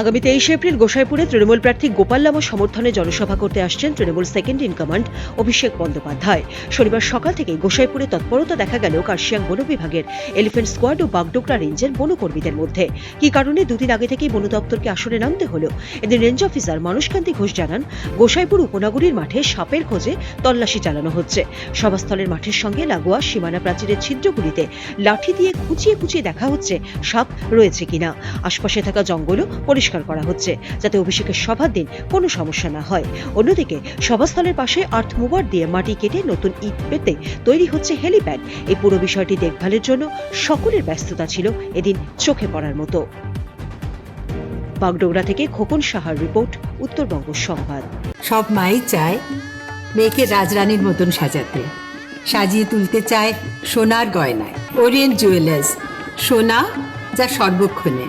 আগামী তেইশে এপ্রিল গোসাইপুরে তৃণমূল প্রার্থী গোপাল লামা সমর্থনে জনসভা করতে আসছেন Trinamool second in command Abhishek Bandyopadhyay. শনিবার সকাল থেকে গোসাইপুরে তৎপরতা দেখা গেল কার্শিয়াং বন বিভাগের এলিফ্যান্ট স্কোয়াড ও বাগডোগরা রেঞ্জের বনকর্মীদের মধ্যে। কি কারণে দুদিন আগে থেকেই বন দপ্তরকে আসরে নামতে হলো? এদের রেঞ্জ অফিসার মানসকান্তি ঘোষ জানান, গোসাইপুর উপনগরীর মাঠে সাপের খোঁজে তল্লাশি চালানো হচ্ছে। সভাস্থলের মাঠের সঙ্গে লাগোয়া সীমানা প্রাচীরের ছিদ্রগুলিতে লাঠি দিয়ে খুঁচিয়ে খুঁচিয়ে দেখা হচ্ছে সাপ রয়েছে কিনা। আশপাশে থাকা জঙ্গলও পরিষ্কার করা হচ্ছে, যাতে অভিষেকের সভার দিন কোনো সমস্যা না হয়। অন্যদিকে, সভাস্থলের পাশে আর্থ মুভার দিয়ে মাটি কেটে নতুন ইট পেতে তৈরি হচ্ছে হেলিপ্যাড। এই পুরো বিষয়টি দেখভালের জন্য সকলের ব্যস্ততা ছিল এদিন চোখে পড়ার মতো। বাগডোগরা থেকে খোকন সাহার রিপোর্ট, উত্তরবঙ্গ সংবাদ। সব মাই চায় মেয়েকে রাজরানীর মতন সাজাতে। সাজিয়ে তুলতে চায় সোনার গয়নায়। ওরিয়েন্ট জুয়েলার্স, সোনা যা সর্বক্ষণে।